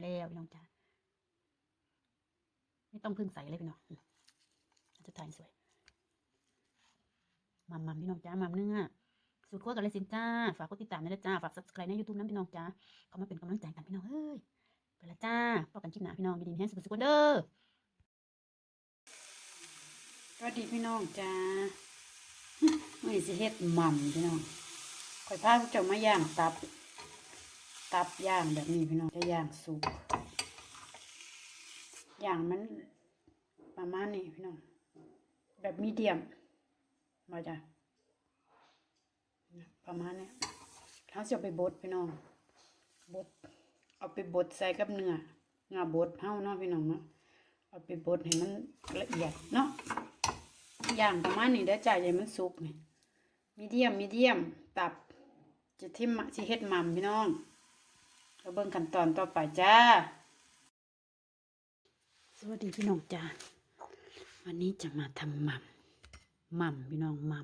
เร็วๆพี่น้องจ้าไม่ต้องพึ่งใส่เลยพี่น้องอาจะถ่ายสวยมัมมัมพี่น้องจ้ามัมเนื้อสูตรคั่วกับเลยสินจ้า ฝากกดติดตามนะจ้า ฝาก subscribe ใน YouTube น้ำพี่น้องจ้า เขามาเป็นกำลังใจกันพี่น้องเอ้ย ไปละจ้าพบกันคลิปหน้าพี่น้องยินดีแฮงสุขสุขเด้อสวัสดีพี่น้องจ้าไม่สิเฮ็ดหม่ำพี่น้องข่อยพาผู้เจ้ามาย่างตับ ตับย่างแบบนี้พี่น้องจะย่างสุกย่างมันประมาณนี้พี่น้องแบบมีเดียมมาจ้ะประมาณนี้เขาจะเอาไปบดพี่น้องบดเอาไปบดใส่กับเนื้องาบดเฮาเนาะพี่น้องเนาะเอาไปบดให้มันละเอียดเนาะย่างประมาณนี้ได้อจ้ะอย่มันสุกนี่มีเดียมมีเดียมตับจะทิมมะสิเฮ็ดม่ำพี่น้อง เราเบิ่งขั้นตอนต่อไปจ้า สวัสดีพี่น้องจ้า วันนี้จะมาทำหม่ำหม่ำพี่น้องหม่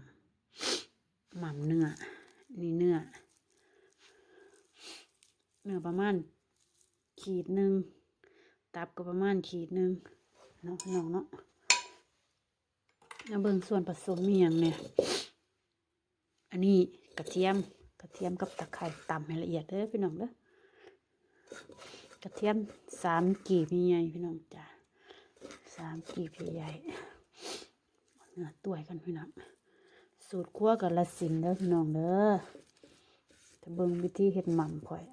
ำหม่ำเนื้อ นี่เนื้อ เนื้อประมาณขีดหนึ่ง ตับก็ประมาณขีดหนึ่งเนาะพี่น้องเนาะแล้วเบิ่งส่วนผสมมีอย่างเนี่ย อันนี้กระเทียมกระเทียมกับตะไคร้ตำให้ละเอียดเด้อพี่น้องเด้อ ระเทียมสามกีบใหญ่พี่น้องจ้าสามกีบใหญ่เนื้อตัวกันพี่น้องสูตรคั่วกับละสินเด้อพี่น้องเด้อจะเบิ่งวิธีเฮ็ดหม่ำข่อย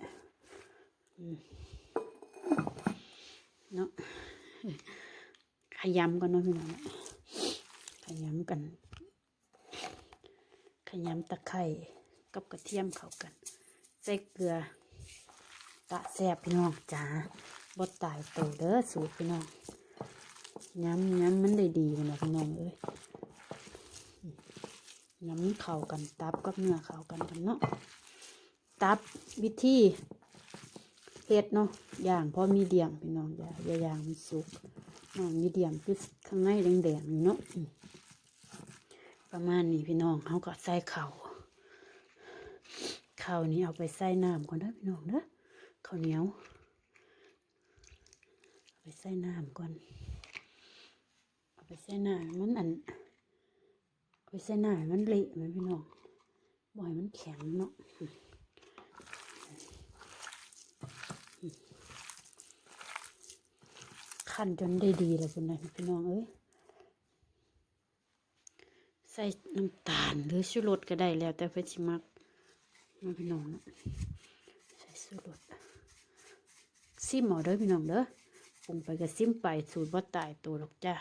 เนาะขยำกันเนาะพี่น้องขยำกัน ขยำตะไคร้กับกระเทียมเข้ากันใส่เกลือ กะแซบพี่น้องจ้าบดตายโตเด้อสูตรพี่น้องย้ำย้ำมันได้ดีนนะพี่น้องเอ้ยย้ำเข้ากันตับกับเนื้อเข้ากันกันเนาะตับวิธีเฮ็ดเนาะย่างพอมีเดียมพี่น้องอย่าอย่าย่างมันสุกน้องมีเดียมคือข้างในแดงๆนี่เนาะประมาณนี้พี่น้องเขาก็ใส่เข่าวข้าวนี้เอาไปใส่น้ำก่อนเด้พี่น้องเด้อ ข้าวเหนียว เอาไปใส่น้ำก่อน เอาไปใส่น้ำมันอันเอาไปใส่น้ำมันเละไหมพี่น้องบ่อยมันแข็งเนาะขั้นจนได้ดีแล้วคุณนายพี่น้องเอ้ยใส่น้ำตาลหรือชูรสก็ได้แล้วแต่เพื่อชิมักมาพี่น้องนะใส่ชูรส ซิมเอาเด้อพี่น้องเด้อปรุงไปก็ซิมไปสูตรบ่ตายตัวหรอกจ้า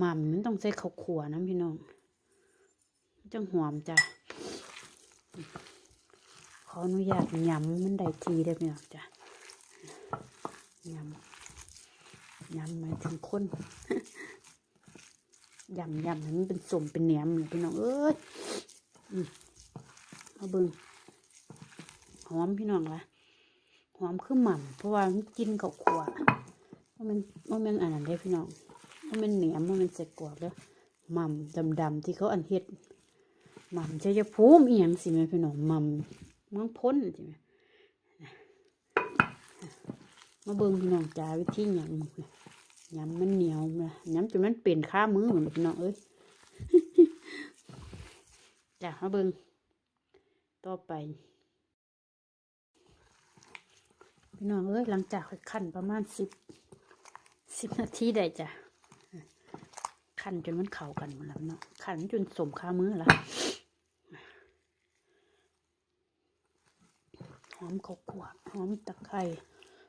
ม่ำมันต้องใส่ข้าวขัวนะพี่น้องจังหอมจ้าขออนุญาตยำมันได้ทีได้พี่น้องจ้ายำยำหมายถึงคนยำยำให้มันเป็นสมเป็นแหนมเลยพี่น้องเอ้ยอืมเอาเบิ่งหอมพี่น้องละ หอมคือหม่ำเพราะว่ามันกินกับขวว่ามันว่ามันอันนั้นได้พี่น้องว่ามันแหนมว่ามันเสกกรอบแล้วหม่ำดำๆที่เขาอันเฮ็ดหม่ำจะจะพูมอีหยังสิแม่พี่น้องหม่ำเมืองพ้นใช่ไหมมาเบิ่งพี่น้องจ้าวิธีหยังหมกเลยำมันเหนียวนะยำจนมันเปลี่ยนข้ามือเหมือนพี่น้องเอ้ยจ้ะมาเบิงต่อไป พี่น้องเอ้ยหลังจากขั้นประมาณสิบสิบนาทีได้จ้ะขั้นจนมันเข้ากันหมดแล้วเนาะขั้นจนสมข้ามือล้วหอมข้าวคั่วหอมตะไคร้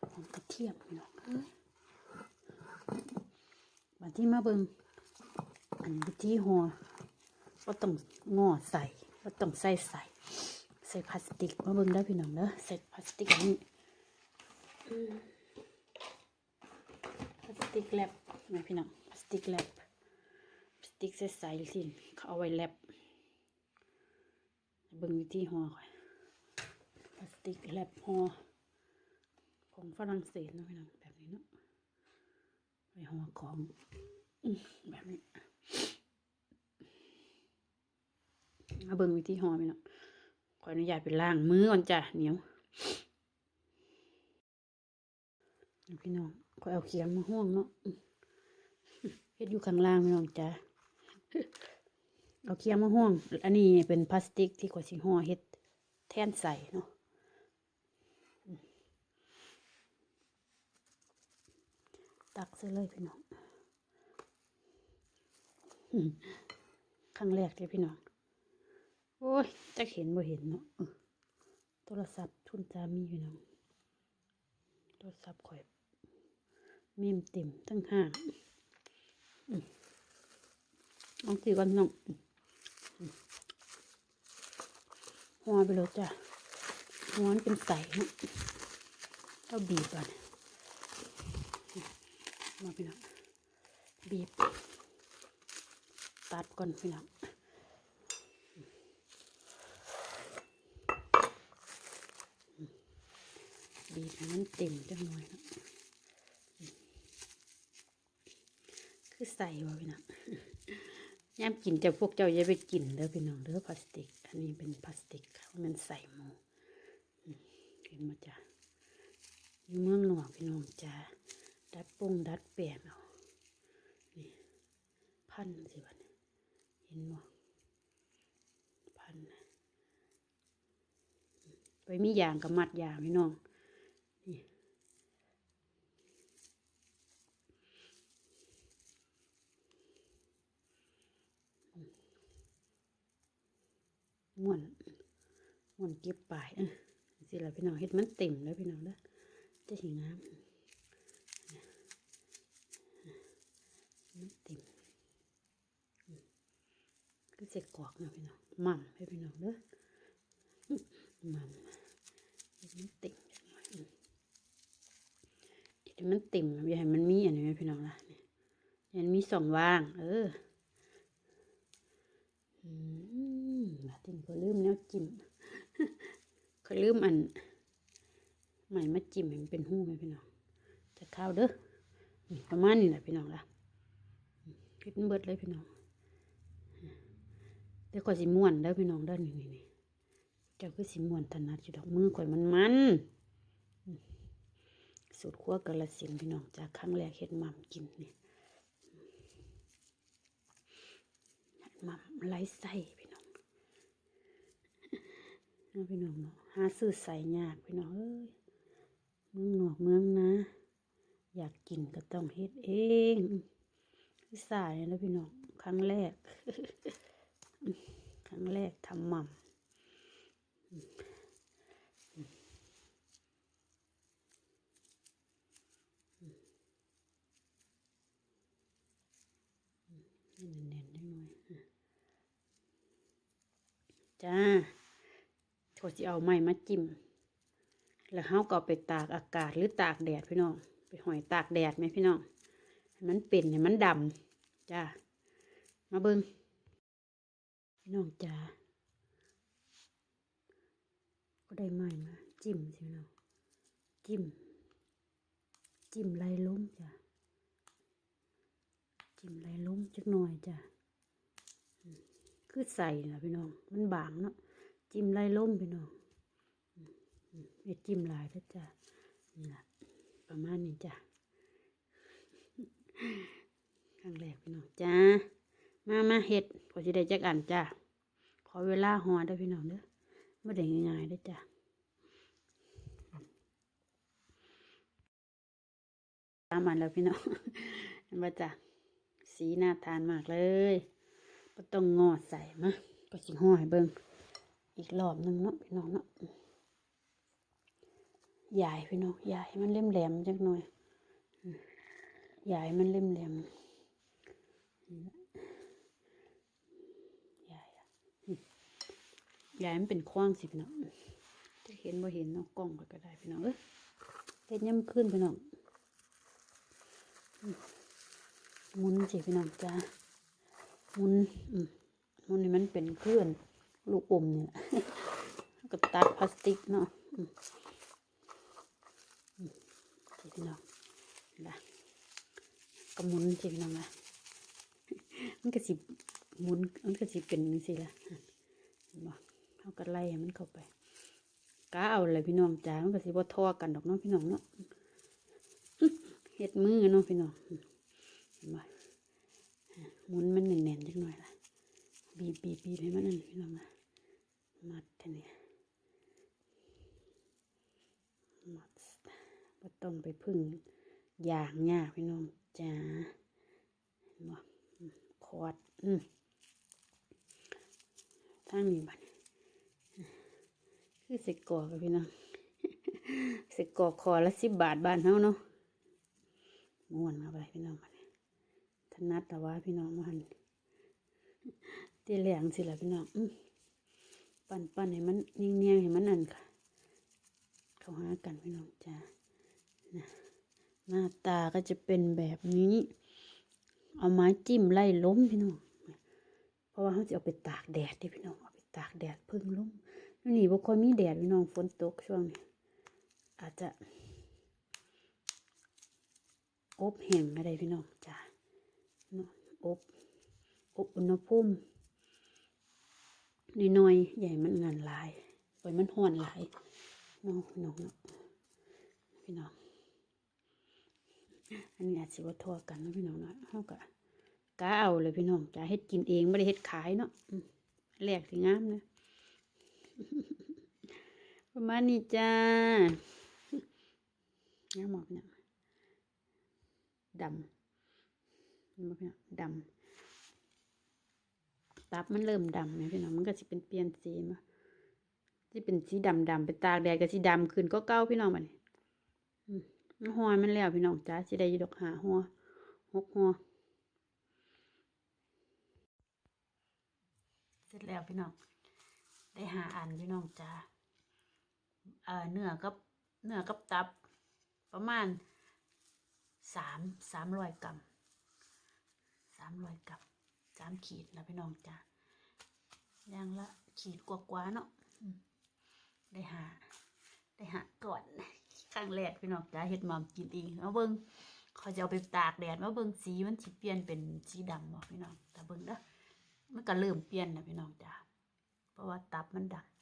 หอมกระเทียมพี่น้องเอ้ยมาที่มาเบิงอันวิธีหัวว่าต้องงอใส่ว่าต้องใส่ใส่ใส่พลาสติกมาเบิงได้พี่น้องเด้อใส่พลาสติกนี้ พลาสติกแลบนะพี่น้องพลาสติกแลบพลาสติกใส่ใสสิเขาเอาไว้แลบเบิงวิธีหัวก่อนพลาสติกแลบหัวของฝรั่งเศสนะพี่น้องแบบนี้เนาะไปหัวของอแบบนี้มาเบิ่งวิธีห่อไหมเนาะขออนุญาตไปล้างมือก่อนจ้ะเหนียว พี่น้องก็เอาเขียงมาห่วงเนาะเฮ็ดอยู่ข้างล่างพี่น้องจ้าเอาเขียงมาห่วง อันนี้เป็นพลาสติกที่ขวดสิห่อเฮ็ดแท่นใส่เนาะตักซะเลยพี่น้องครั้งแรกเลยพี่น้อง โอ้ยจะเห็นบ่เห็นเนาะโทรศัพท์ทุนจามีพี่น้องโทรศัพท์ข่อย เมมเต็มทั้งห้าลองสิก่อนน้องหัวไปเลยจ้ะหัวเป็นใสเนาะเอาบีบก่อนมาพี่น้องบีบ ตัดก่อนพี่น้องบีบให้มันเต็มจังหน่อยเนาะ คือใส่วะพี่น้องย่มกินจะพวกเจ้าอย่าไปกินเด้อพี่น้องเด้อพลาสติก อันนี้เป็นพลาสติกค่ะมันใส่หมูเห็นมาจ้ะอยู่เมืองหลวงพี่น้องจ้าดัดปงดัดแปลงเอานี่พันสิบันเห็นบ่พันนะไปมียางกับมัดยางพี่น้อง ม่วนม่วนเก็บปลายเออสิละพี่น้องเฮ็ดมันเต็มแล้วพี่น้องเด้อจะสิงามมันเต็มอืมก็เสร็จกรอกนะพี่น้องหมั่มให้พี่น้องเด้อหมั่มเฮ็ดมันเต็มจังหน่อยอืมเฮ็ดมันเต็มอย่าให้มันมีอันนี้ไหมพี่น้องล่ะนี่ยมันมีสองว่าง เออม บาลืมแนวจิ้มก็ลืมอันใหม่มาจิ้มให้มันเป็นหู้ไหมพี่น้องจะข้าวเด้อนี่ประมาณนี้แหละพี่น้องละอืมคิดมันเบิดเลยพี่น้องเดี๋ยวก่อยสิม่วนเด้อพี่น้องเด้อนี่นี่นี่เจ้าคือสิม่วนถนัดอยู่ดอกมือข่อยมันมันสูตรคั่วกระสินพี่น้องจากครั้งแรกเฮ็ดหม่ำกินเนี่หม่ำไร้ไส้พี่ น้องเอาพี่น้องเนาะหาซื้อใส่ยากพี่น้องเอ้ยเมืองหนอกเมืองนะ อยากกินก็ต้องเฮ็ดเองคือสายแล้วพี่น้องครั้งแรก ครั้งแรกทำหม่ำให้นๆได้หน่อยจ้า เขาจะเอาไม้มาจิ้ม แล้วเขาก็เอาไปตากอากาศหรือตากแดดพี่น้อง ไปหอยตากแดดไหมพี่น้องมันเป็นให้มันดำจ้า มาเบิงพี่น้องจ้า ก็ได้ไม้มาจิ้มสิพี่น้อง จิ้ม จิ้มไรล้มจ้า จิ้มไรล้มจักหน่อยจ้า คือใส่นะพี่น้อง มันบางเนาะ จิ้มไล่ล่มพี่น้องอืมอืมอย่าจิ้มลายนะจ้ะนี่ละประมาณนี้จ้ะครั้งแรกพี่น้องจ้ามามาเห็ดพอจะได้จักอันจ้าขอเวลาหอได้พี่น้องเด้อไม่ได้ง่ายๆเด้จ้ะตามมันแล้วพี่น้องเห็นปะจ้ะสีน่าทานมากเลยก็ต้องงอใส่มาก็สิห่อให้เบิ่ง อีกรอบหนึ่งเนาะพี่น้องเนาะยายพี่น้องให้มันเล่มแหลมจักหน่อยอืมยายมันเล่มแหลมนี่ละยายอะอืมยายมันเป็นคว้างสิพี่น้องจะเห็นบ่เห็นเนาะกล้องก็ได้พี่น้องเอ้ยเฮ็ดย่ำขึ้นพี่น้องมุนสิพี่น้องจ้ามุนมหมุนนี่มันเป็นเคลื่อน ลูกอมเนี่ยก็ตัดพลาสติกเนาะอืมอืมสิพี่น้องนะก็หมุนสิพี่น้องนะมันก็สิหมุนมันก็สิเป็นสิละเห็นบ่เขาก็ไล่ให้มันเข้าไปกาเอาเลยพี่น้องจ้ามันก็สิบ่ทอกันดอกเนาะพี่น้องเนาะเฮ็ดมือเนาะพี่น้องมเห็นบ่หมุนมันแน่นๆจักหน่อยละบีบบีบบีบให้มันนั่นพี่น้องนะ มัดทีนี้มัดบ่ต้องไปพึ่งยางยาพี่น้องจ้าเห็นบ่คอดอืมทางนี้บัดคือส่กอกอะพี่น้องส่กอคอละสิบบาทบ้านเฮาเนาะม้วนเข้าไปพี่น้องบัดถนัดแต่ว่าพี่น้องมันตีแหลงสิล่ะพี่น้องอื ปั่นปั่นให้มันเนียงๆให้มันนั่นค่ะ เข้าหากันพี่น้องจ้านะหน้าตาก็จะเป็นแบบนี้ เอาไม้จิ้มไล่ล้มพี่น้อง เพราะว่าเขาจะเอาไปตากแดดดิพี่น้อง เอาไปตากแดดพึ่งล้มนี่นี่บ่ค่อยมีแดดพี่น้องฝนตกช่วงนี้อาจจะอบแห้งอะไรพี่น้องจ้าอบอบอุณหภูมิ น้อยๆใหญ่มันงานหลายปล่อยมันห่อนหลายน้องน้องเนาะพี่น้องอันนี้อาจสิว่าทั่วกันนะพี่น้องเนาะเฮากะกะเอาเลยพี่น้องจะเฮ็ดกินเองไม่ได้เฮ็ดขายเนาะอืมแลกสิงามนะประมาณนี้จ้างาหมอกเนี่ยดำดำ ตับมันเริ่มดำนะพี่น้องมันก็สิเป็นเปลี่ยนสีมาที่เป็นสีดำดำไปตากแดดก็สีดำขึ้นก็เก้าพี่น้องมันมันหอยมันแล้วพี่น้องจ้าสิได้ดอกหาหัวหกหัวเสร็จแล้วพี่น้องได้หาอันพี่น้องจ้าเอ่อเนื้อกับเนื้อกับตับ ประมาณสามสามร้อยกรัมสามร้อยกรัม สามขีดแล้วพี่น้องจ้ะย่างละขีดกว่าๆเนาะอืมได้หา ได้หาก่อนครั้งแรกพี่น้องจ้าเฮ็ดหมอมกินเองมาเบิ่งเขาจะเอาไปตากแดดมาเบิ่งสีมันสิเปลี่ยนเป็นสีดำบ่พี่น้องแต่เบิ่งเด้อมันก็เริ่มเปลี่ยนนะพี่น้องจ้าเพราะว่าตับมันดำ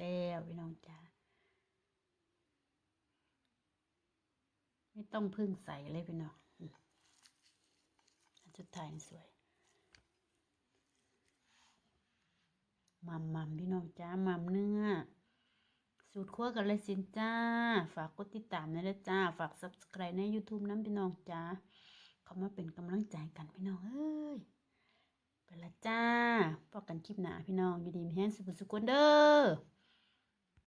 เร็วๆพี่น้องจ้า ไม่ต้องพึ่งใส่เลยพี่น้องอันสุดท้ายนี่สวยมัมมัมพี่น้องจ้ามัมเนื้อ สูตรคั่วกันเลยสินจ้า ฝากกดติดตามนะจ้า ฝาก subscribe ใน YouTube น้ำพี่น้องจ้า เขามาเป็นกำลังใจกันพี่น้องเอ้ยไปละจ้าพบกันคลิปหน้าพี่น้อง อยู่ดีมีแห้งสุขสุขคนเด้อ